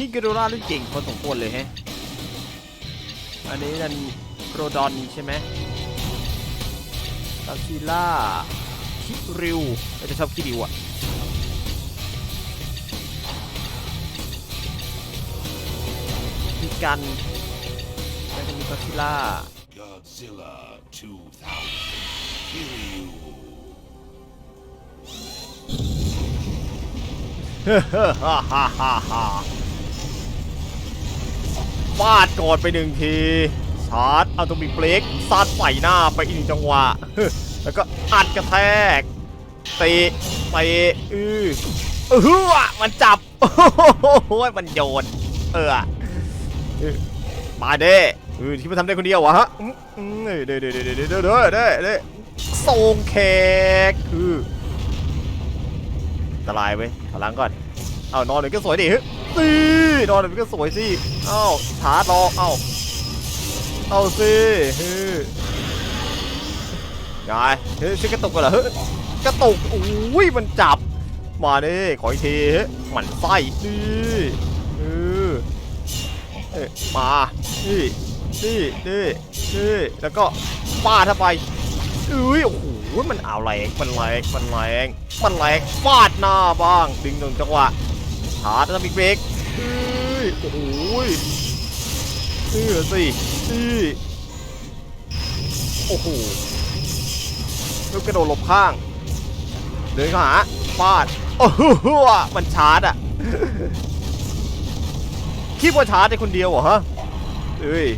คิงเกโดราเล่นเก่งพอสมควรเลยแฮะอันนี้นั่นโรดอนใช่ไหมตาซิล่าคิริวเราจะชอบคิริวอะมีกันแล้วก็มีตาซิล่า Godzilla 2000. Kill you. ฮ่าฮ่าฮ่าฮ่าฮ่า ฟาดก่อนไปหนึ่งทีชาร์จเอาตรงมีเบรกซัดใส่หน้าไปอีกหนึ่งจังหวะ แล้วก็อัดกระแทกเตะเตะอือเออมันจับโอ้โหมันโยน เออมาเด้เออที่มันทำได้คนเดียววะฮะอืมอืมเด้เด้เด้เด้เด้เด้เด้เด้เด้ทรงแขกคืออันตรายเว้ยพลังก่อน เอานอนหน่อยก็สวยดิสินอนหน่อยก็สวยสิเอ้าชาร์จรอเอ้าเอาสิเฮ้ยไงเฮ้ยชิกระตุกกันเหรอฮ้ยกระตุกอุ้ยมันจับ มาดิขออีกทีเฮ้ยหมันไส้ดิเออเอ้ยมานี่นี่นี่นี่แล้วก็ฟาดเข้าไปอุ้ยโอ้โหมันเอาแรงมันแรงมันแรงมันแรงฟาดหน้าบ้างดึงหนึ่งจังหวะ ชาร์จแล้วมีเบรกเอ้ยโอ้โหเออสินี่โอ้โหล้วกระโดดหลบข้าง เดินเข้าหาฟาดโอ้โหมันชาร์จอะคิดว่าชาร์จได้คนเดียวเหรอฮะเอ้ย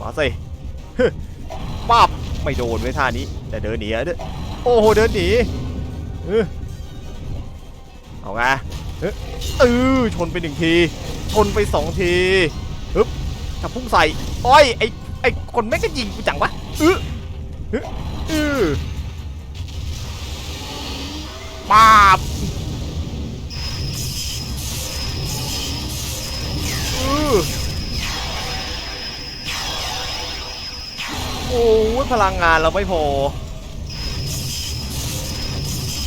มาสิป้าบไม่โดนไว้ท่านี้ แต่เดินหนีอะเด้อโอ้โห เดินหนี เอาไง เอเออชนไปหนึ่งที ชนไปสองทีฮึบถ้าพุ่งใส่อ้ยไอไอคนแม่งก็ยิงกูจังวะเออเออเออปาบอื้อโอ้พลังงานเราไม่พอ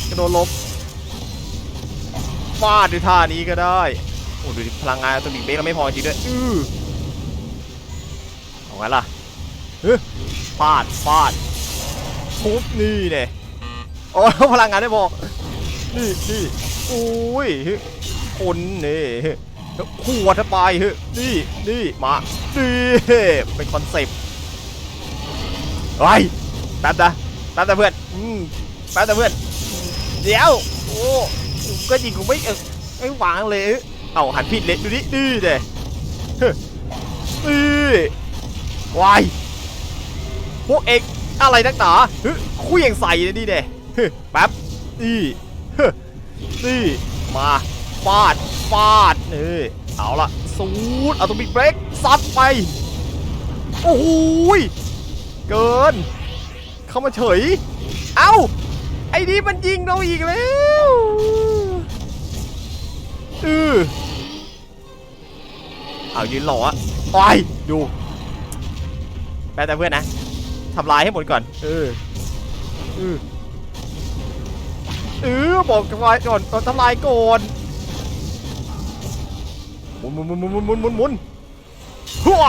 กระโดดลบ ฟาดด้วยท่านี้ก็ได้ โอ้ดูดิพลังงานตัวบีเบรกเราไม่พอจริงด้วยอือเอาไงล่ะเฮ้ยฟาดฟาดทุบนี่เนี่ยโอ้พลังงานไม่พอนี่นี่อุ้ยคนนี่ขวดเข้าไปเฮ้ยนี่นี่มานี่เป็นคอนเซปต์ไอ้แป๊บนะแป๊บนะเพื่อนอืมแป๊บนะเพื่อน เดี๋ยว โอ้ ก็ยิงกูไม่เออไม่วางเลย เอาหันผิดเลยดูดินี่เด้เฮ้ยนี่วายพวกเอกอะไรนักหนาเฮ้ยคุยยังใส่เลยดิเด้เฮ้ยแป๊บนี่เฮ้อนี่มาฟาดฟาดนี่เอาละสูดเอาตัวบิ๊กเบรกซัดไปโอ้โหยเกิน เข้ามาเฉย เอ้า ไอ้นี่มันยิงเราอีกแล้ว ออเอายืนหล่ออะไปดูแปลแต่เพื่อนนะทำลายให้หมดก่อน เออเออเออบอกทำลายก่อนตอนทำลายก่อนหมุนหมุนหมุนหมุนหมุนหมุนหมุนหัว